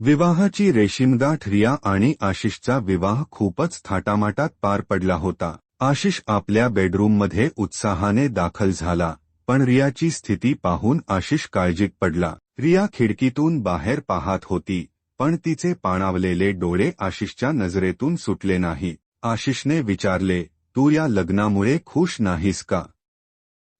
विवाहाची रेशीमगाठ रिया आणि आशिषचा विवाह खूपच थाटामाटात पार पडला होता. आशिष आपल्या बेडरूममध्ये उत्साहाने दाखल झाला पण रियाची स्थिती पाहून आशिष काळजीत पडला. रिया खिडकीतून बाहेर पाहत होती पण तिचे पाणावलेले डोळे आशिषच्या नजरेतून सुटले नाही. आशिषने विचारले तू या लग्नामुळे खुश नाहीस का?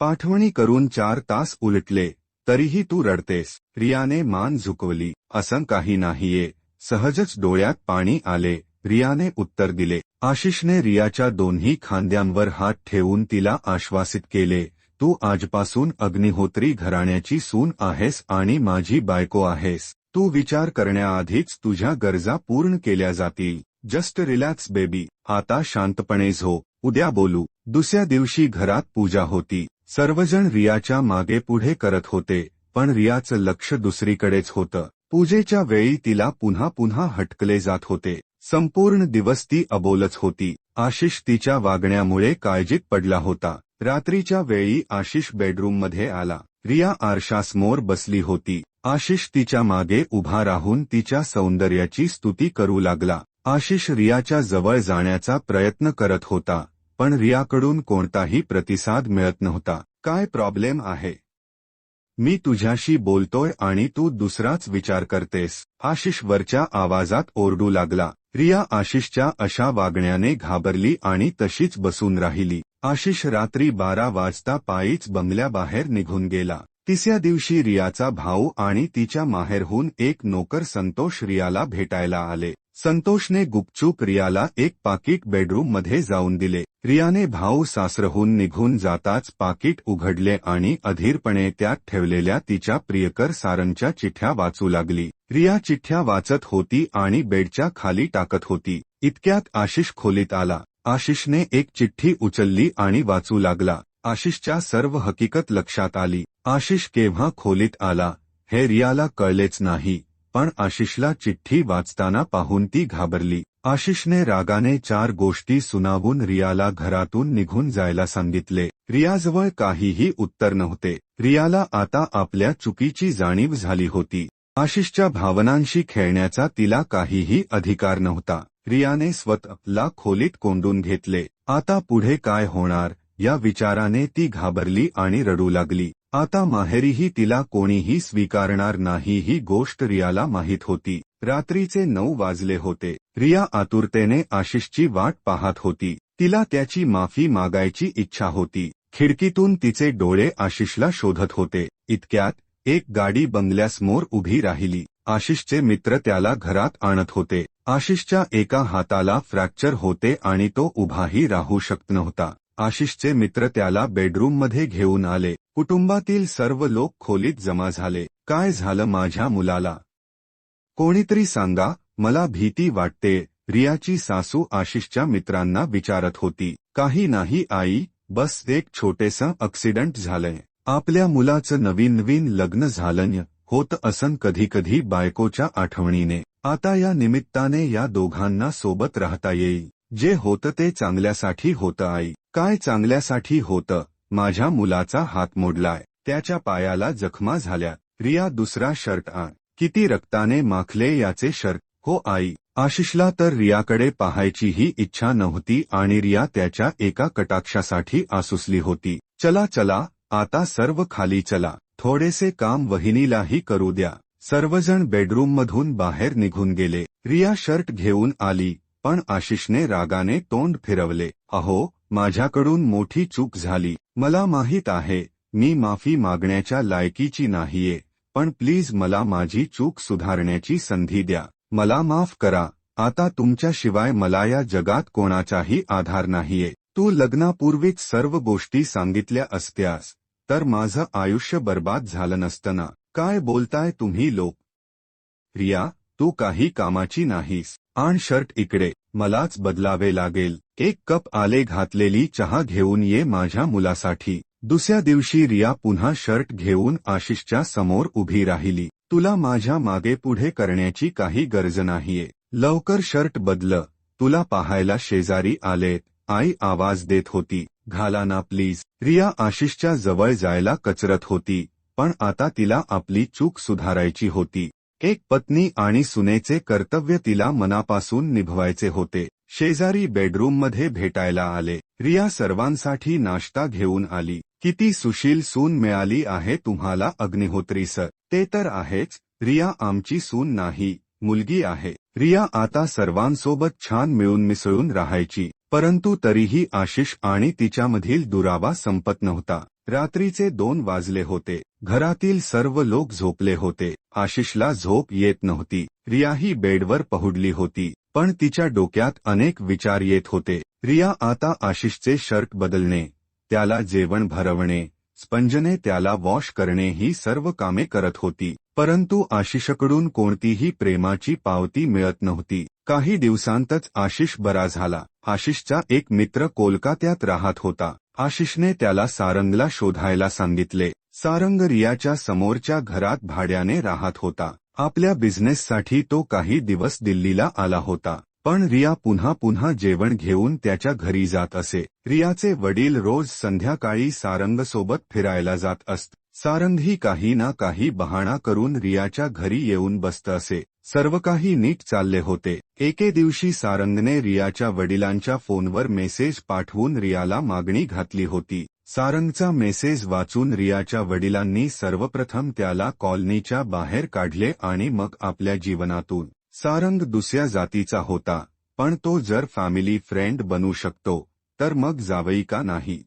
पाठवणी करून चार तास उलटले तरीही तू रडतेस. रियाने मान झुकवली. असं काही नाहीये. सहजच डोळ्यात पाणी आले. रियाने उत्तर दिले. आशिषने रियाच्या दोन्ही खांद्यांवर हात ठेवून तिला आश्वासित केले तू आजपासून अग्निहोत्री घराण्याची सून आहेस आणि माझी बायको आहेस. तू विचार करण्याआधीच तुझ्या गरजा पूर्ण केल्या जातील. Just relax baby. आता शांतपणे झो. उद्या बोलू. दुसऱ्या दिवशी घरात पूजा होती. सर्वजण रियाच्या मागे पुढे करत होते पण रियाचं लक्ष दुसरीकडेच होतं. पूजेच्या वेळी तिला पुन्हा पुन्हा हटकले जात होते. संपूर्ण दिवस ती अबोलच होती. आशिष तिच्या वागण्यामुळे काळजीत पडला होता. रात्रीच्या वेळी आशिष बेडरूममध्ये आला. रिया आरशासमोर बसली होती. आशिष तिच्यामागे उभा राहून तिच्या सौंदर्याची स्तुती करू लागला. आशिष रियाच्या जवळ जाण्याचा प्रयत्न करत होता पण रियाकडून कोणताही प्रतिसाद मिळत नव्हता. काय प्रॉब्लेम आहे? मी तुझ्याशी बोलतोय आणि तू दुसराच विचार करतेस. आशिष वरच्या आवाजात ओरडू लागला. रिया आशिषच्या अशा वागण्याने घाबरली आणि तशीच बसून राहिली. आशिष रात्री बारा वाजता पायीच बंगल्याबाहेर निघून गेला. तिसऱ्या दिवशी रियाचा भाऊ आणि तिच्या माहेरहून एक नोकर संतोष रियाला भेटायला आले. संतोषने गुपचूप रियाला एक पाकिट बेडरूममध्ये जाऊन दिले. रियाने भाऊ सासरहून निघून जाताच पाकिट उघडले आणि अधीरपणे त्यात ठेवलेल्या तिच्या प्रियकर सारंगच्या चिठ्ठ्या वाचू लागली. रिया चिठ्ठ्या वाचत होती आणि बेडच्या खाली टाकत होती. इतक्यात आशिष खोलीत आला. आशिषने एक चिठ्ठी उचलली आणि वाचू लागला. आशिषच्या सर्व हकीकत लक्षात आली. आशिष केव्हा खोलीत आला हे रियाला कळलेच नाही. पण आशिषला चिठ्ठी वाचताना पाहून ती घाबरली. आशिषने रागाने चार गोष्टी सुनावून रियाला घरातून निघून जायला सांगितले. रियाजवळ काहीही उत्तर नव्हते. रियाला आता आपल्या चुकीची जाणीव झाली होती. आशिषच्या भावनांशी खेळण्याचा तिला काहीही अधिकार नव्हता. रियाने स्वतःला खोलीत कोंडून घेतले. आता पुढे काय होणार या विचाराने ती घाबरली आणि रडू लागली. आता माहेरीही तिला कोणीही स्वीकारणार नाही ही गोष्ट रियाला माहीत होती. रात्रीचे नऊ वाजले होते. रिया आतुरतेने आशिषची वाट पाहत होती. तिला त्याची माफी मागायची इच्छा होती. खिडकीतून तिचे डोळे आशिषला शोधत होते. इतक्यात एक गाडी बंगल्यासमोर उभी राहिली. आशिषचे मित्र त्याला घरात आणत होते. आशिषच्या एका हाताला फ्रॅक्चर होते आणि तो उभाही राहू शकत नव्हता. आशिषचे मित्र त्याला बेडरूममध्ये घेऊन आले. कुटुंबातील सर्व लोक खोलीत जमा झाले. काय झालं माझ्या मुलाला? कोणीतरी सांगा मला भीती वाटते रियाची सासू आशिषच्या मित्रांना विचारत होती. काही नाही आई. बस एक छोटेसं अक्सिडंट झालंय. आपल्या मुलाचं नवीन नवीन लग्न झालं होत असन कधी कधी बायकोच्या आठवणीने. आता या निमित्ताने या दोघांना सोबत राहता येईल. जे होतं ते चांगल्यासाठी होतं आई. काय चांगल्यासाठी होतं? माझ्या मुलाचा हात मोडलाय. त्याच्या पायाला जखमा झाल्या. रिया दुसरा शर्ट आण. किती रक्ताने माखले याचे शर्ट. हो आई. आशिषला तर रियाकडे पाहायचीही इच्छा नव्हती आणि रिया त्याच्या एका कटाक्षासाठी आसुसली होती. चला चला. आता सर्व खाली चला. थोडेसे काम वहिनीलाही करू द्या. सर्वजण बेडरूममधून बाहेर निघून गेले. रिया शर्ट घेऊन आली पण आशिषने रागाने तोंड फिरवले. अहो माझ्याकडून मोठी चूक झाली. मला माहीत आहे मी माफी मागण्याच्या लायकीची नाहीये पण प्लीज मला माझी चूक सुधारण्याची संधी द्या. मला माफ करा आता तुमच्याशिवाय मला या जगात कोणाचाही आधार नाहीये. तू लग्नापूर्वीच सर्व गोष्टी सांगितल्या असत्यास तर माझं आयुष्य बर्बाद झालं नसताना. काय बोलताय तुम्ही लोक? रिया तू काही कामाची नाहीस. आण शर्ट इकडे. मलाच बदलावे लागेल. एक कप आले घातलेली चहा घेऊन ये माझ्या मुलासाठी. दुसऱ्या दिवशी रिया पुन्हा शर्ट घेऊन आशिषच्या समोर उभी राहिली. तुला माझ्या मागे पुढे करण्याची काही गरज नाहीये. लवकर शर्ट बदल. तुला पाहायला शेजारी आलेत आई आवाज देत होती. घाला ना प्लीज. रिया आशिषच्या जवळ जायला कचरत होती. पण आता तिला आपली चूक सुधारायची होती. एक पत्नी आणि सुनेचे कर्तव्य तिला मनापासून निभवायचे होते. शेजारी बेडरूममध्ये भेटायला आले. रिया सर्वांसाठी नाश्ता घेऊन आली. किती सुशील सून मिळाली आहे तुम्हाला अग्निहोत्री सर. ते तर आहेच. रिया आमची सून नाही. मुलगी आहे. रिया आता सर्वांसोबत छान मिळून मिसळून राहायची. परंतु तरीही आशिष आणि तिच्यामधील दुरावा संपत नव्हता. रात्रीचे दोन वाजले होते. घरातील सर्व लोक झोपले होते. आशिषला झोप येत नव्हती. रियाही बेडवर पहुडली होती. पण तिच्या डोक्यात अनेक विचार येत होते. रिया आता आशिषचे शर्ट बदलणे त्याला जेवण भरवणे स्पंजने त्याला वॉश करणे ही सर्व कामे करत होती. परंतु आशिषकडून कोणतीही प्रेमाची पावती मिळत नव्हती. काही दिवसांतच आशिष बरा झाला. आशिषचा एक मित्र कोलकात्यात राहत होता. आशिषने त्याला सारंगला शोधायला सांगितले. सारंग रियाच्या समोरच्या घरात भाड्याने राहत होता. आपल्या बिझनेससाठी तो काही दिवस दिल्लीला आला होता. पण रिया पुन्हा पुन्हा जेवण घेऊन त्याच्या घरी जात असे. रियाचे वडील रोज संध्याकाळी सारंगसोबत फिरायला जात असत सारंगही काही ना काही बहाणा करून रियाच्या घरी येऊन बसत असे. सर्व काही नीट चालले होते. एके दिवशी सारंगने रियाच्या वडिलांच्या फोनवर मेसेज पाठवून रियाला मागणी घातली होती. सारंगचा मेसेज वाचून रियाच्या वडिलांनी सर्वप्रथम त्याला कॉलनीच्या बाहेर काढले आणि मग आपल्या जीवनातून. सारंग दुसऱ्या जातीचा होता पण तो जर फॅमिली फ्रेंड बनू शकतो तर मग जावई का नाही?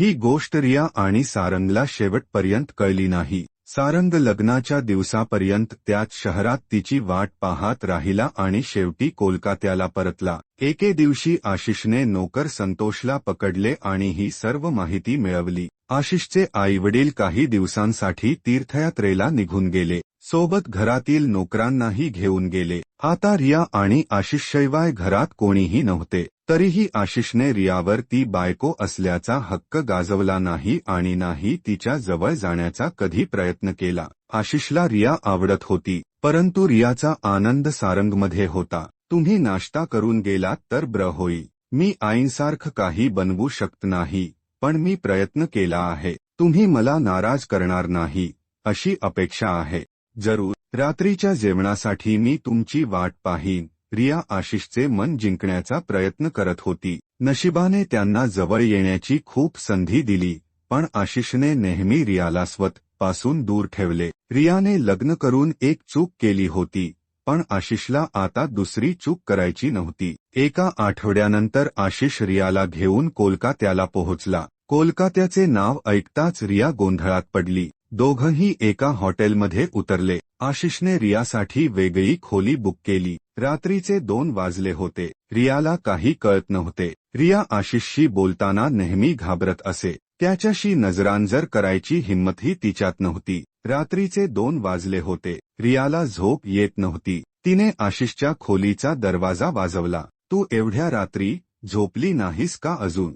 ही गोष्ट रिया आणि सारंगला शेवटपर्यंत कळली नाही. सारंग लग्नाच्या दिवसापर्यंत त्याच शहरात तिची वाट पाहत राहिला आणि शेवटी कोलकात्याला परतला. एके दिवशी आशिषने नोकर संतोषला पकडले आणि ही सर्व माहिती मिळवली. आशिषचे आईवडील काही दिवसांसाठी तीर्थयात्रेला निघून गेले. सोबत घरातील नोकरांनाही घेऊन गेले. आता रिया आणि आशिषशिवाय घरात कोणीही नव्हते. तरीही आशिषने रियावर ती बायको असल्याचा हक्क गाजवला नाही आणि नाही तिच्या जवळ जाण्याचा कधी प्रयत्न केला. आशिषला रिया आवडत होती परंतु रियाचा आनंद सारंगमध्ये होता. तुम्ही नाश्ता करून गेलात तर ब्र होई. मी आईंसारखं काही बनवू शकत नाही पण मी प्रयत्न केला आहे. तुम्ही मला नाराज करणार नाही अशी अपेक्षा आहे. जरूर. रात्रीच्या जेवणासाठी मी तुमची वाट पाहीन. रिया आशिषचे मन जिंकण्याचा प्रयत्न करत होती. नशिबाने त्यांना जवळ येण्याची खूप संधी दिली पण आशिषने नेहमी रियाला स्वत पासून दूर ठेवले. रियाने लग्न करून एक चूक केली होती पण आशिषला आता दुसरी चूक करायची नव्हती. एका आठवड्यानंतर आशिष रियाला घेऊन कोलकात्याला पोहोचला. कोलकात्याचे नाव ऐकताच रिया गोंधळात पडली. दोघंही एका हॉटेलमध्ये उतरले. आशिषने रियासाठी वेगळी खोली बुक केली. रात्रीचे दोन वाजले होते. रियाला काही कळत नव्हते. रिया आशिषशी बोलताना नेहमी घाबरत असे. त्याच्याशी नजरांजर करायची हिंमतही तिच्यात नव्हती. रात्रीचे दोन वाजले होते. रियाला झोप येत नव्हती. तिने आशिषच्या खोलीचा दरवाजा वाजवला. तू एवढ्या रात्री झोपली नाहीस का अजून?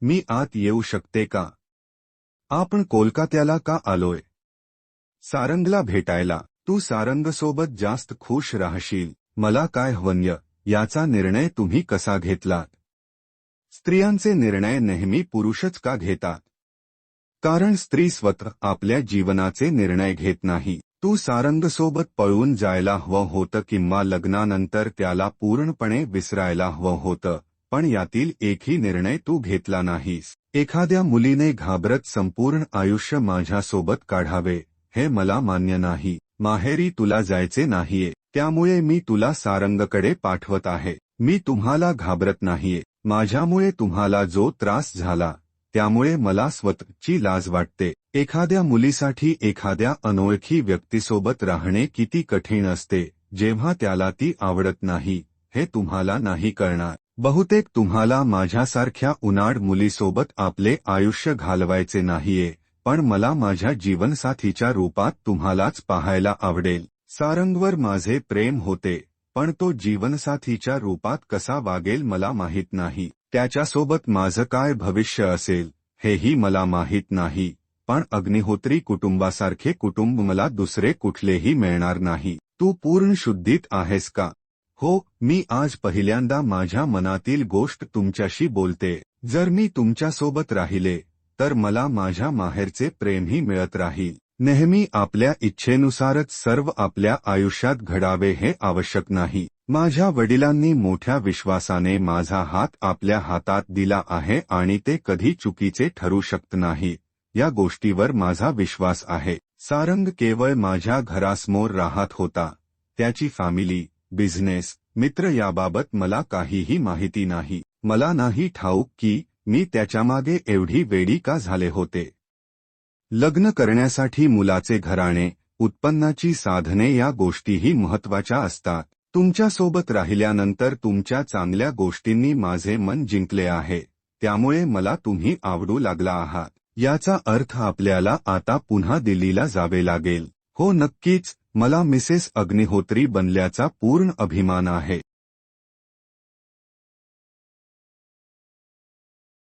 मी आत येऊ शकते का? आपण कोलकात्याला का आलोय? सारंगला भेटायला. तू सारंगसोबत जास्त खुश राहशील. मला काय हवन्य? याचा निर्णय तुम्ही कसा घेतलात? स्त्रियांचे निर्णय नेहमी पुरुषच का घेतात? कारण स्त्री स्वतः आपल्या जीवनाचे निर्णय घेत नाही. तू सारंगसोबत पळून जायला हवं होतं किंवा लग्नानंतर त्याला पूर्णपणे विसरायला हवं होतं पण यातील एकही निर्णय तू घेतला नाहीस. एखाद्या मुलीने घाबरत संपूर्ण आयुष्य माझ्यासोबत काढावे. हे मला मान्य नाही. माहेरी तुला जायचे नाहीये. त्यामुळे मी तुला सारंगकडे पाठवत आहे. मी तुम्हाला घाबरत नाहीये. माझ्यामुळे तुम्हाला जो त्रास झाला त्यामुळे मला स्वतःची लाज वाटते. एखाद्या मुलीसाठी एखाद्या अनोळखी व्यक्तीसोबत राहणे किती कठीण असते. जेव्हा त्याला ती आवडत नाही हे तुम्हाला नाही कळणार. बहुतेक तुम्हाला माझ्यासारख्या उन्हाळ मुलीसोबत आपले आयुष्य घालवायचे नाहीये. पण मला माझ्या जीवनसाथीच्या रूपात तुम्हालाच पाहायला आवडेल. सारंगवर माझे प्रेम होते पण तो जीवनसाथीच्या रूपात कसा वागेल मला माहीत नाही. त्याच्यासोबत माझं काय भविष्य असेल हेही मला माहीत नाही. पण अग्निहोत्री कुटुंबासारखे कुटुंब मला दुसरे कुठलेही मिळणार नाही. तू पूर्ण शुद्धीत आहेस का? हो मी आज पहिल्यांदा माझ्या मनातील गोष्ट तुमच्याशी बोलते. जर मी तुमच्यासोबत राहिले तर मला माझ्या माहेरचे प्रेमही मिळत राहील. नेहमी आपल्या इच्छेनुसारच सर्व आपल्या आयुष्यात घडावे हे आवश्यक नाही. माझ्या वडिलांनी मोठ्या विश्वासाने माझा हात आपल्या हातात दिला आहे आणि ते कधी चुकीचे ठरू शकत नाही. या गोष्टीवर माझा विश्वास आहे. सारंग केवळ माझ्या घरासमोर राहत होता. त्याची फॅमिली बिझनेस मित्र याबाबत मला काहीही माहिती नाही. मला नाही ठाऊक की मी त्याच्यामागे एवढी वेडी का झाले होते? लग्न करण्यासाठी मुलाचे घराणे उत्पन्नाची साधने या गोष्टीही महत्त्वाच्या असतात. तुमच्यासोबत राहिल्यानंतर तुमच्या चांगल्या गोष्टींनी माझे मन जिंकले आहे. त्यामुळे मला तुम्ही आवडू लागला आहात. याचा अर्थ आपल्याला आता पुन्हा दिल्लीला जावे लागेल. हो नक्कीच. मला मिसेस अग्निहोत्री बनल्याचा पूर्ण अभिमान आहे.